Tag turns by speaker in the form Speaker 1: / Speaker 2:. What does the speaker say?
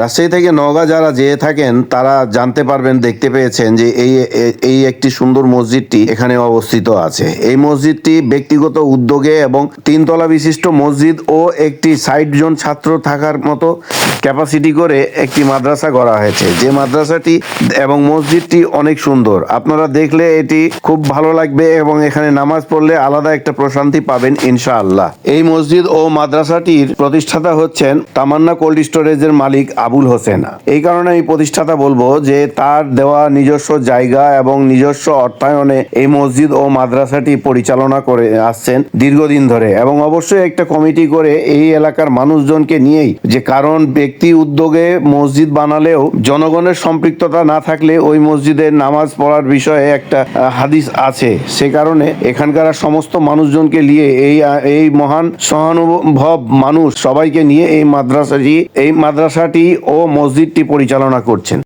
Speaker 1: রাজশাহী থেকে নওগাঁ যারা যেয়ে থাকেন, তারা জানতে পারবেন, দেখতে পেয়েছেন যে এই এই একটি সুন্দর মসজিদটি এখানে অবস্থিত আছে। এই মসজিদটি ব্যক্তিগত উদ্যোগে এবং তিনতলা বিশিষ্ট মসজিদ ও একটি সাইড জোন ছাত্র থাকার মতো ক্যাপাসিটি করে একটি মাদ্রাসা করা হয়েছে। যে মাদ্রাসাটি এবং মসজিদটি অনেক সুন্দর। আপনারা দেখলে এটি খুব ভালো লাগবে এবং এখানে নামাজ পড়লে আলাদা একটা প্রশান্তি পাবেন ইনশাআল্লাহ। এই মসজিদ ও মাদ্রাসাটির প্রতিষ্ঠাতা হচ্ছেন তামান্না কোল্ড স্টোরেজের মালিক আবুল হোসেন। এই কারণে আমি প্রতিষ্ঠাতা বলব যে তার দেওয়া নিজস্ব জায়গা এবং নিজস্ব অর্থায়নে এই মসজিদ ও মাদ্রাসাটি পরিচালনা করে আসছেন দীর্ঘদিন ধরে এবং অবশ্যই একটা কমিটি করে এই এলাকার মানুষজনকে নিয়েই যে কারণ ব্যক্তি উদ্যোগে মসজিদ বানালেও জনগণের সম্পৃক্ততা না থাকলে ওই মসজিদের নামাজ পড়ার বিষয়ে একটা হাদিস আছে। সে কারণে এখানকার সমস্ত মানুষজনকে নিয়ে এই এই মহান সহানুভব মানুষ সবাইকে নিয়ে এই মাদ্রাসাটি এই মাদ্রাসাটি ও মসজিদটি পরিচালনা করছেন।